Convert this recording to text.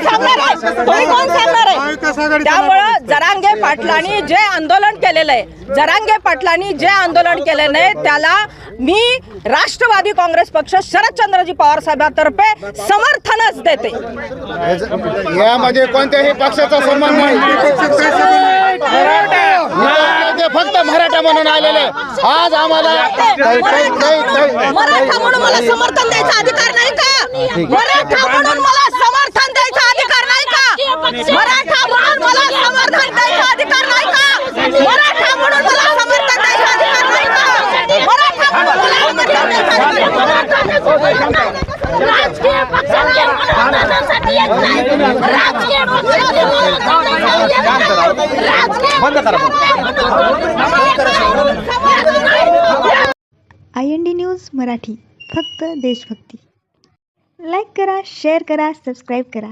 कोण सांगणार आहे? तुम्ही कोण सांगणार आहे? त्यामुळं जरांगे पाटलांनी जे आंदोलन केलेलं आहे जरांगे पाटलांनी जे आंदोलन केलेलं आहे त्याला मी राष्ट्रवादी काँग्रेस पक्ष शरदचंद्रजी पवार साहेबांतर्फे समर्थनच देते. यामध्ये कोणत्याही पक्षाचा संबंध नाही. फक्त मराठा म्हणून आलेले आज आम्हाला मराठा म्हणून मला समर्थन द्यायचा अधिकार नाही का? मराठा म्हणून I N D news Marathi फक्त देशभक्ती. लाईक करा शेअर करा सबस्क्राईब करा.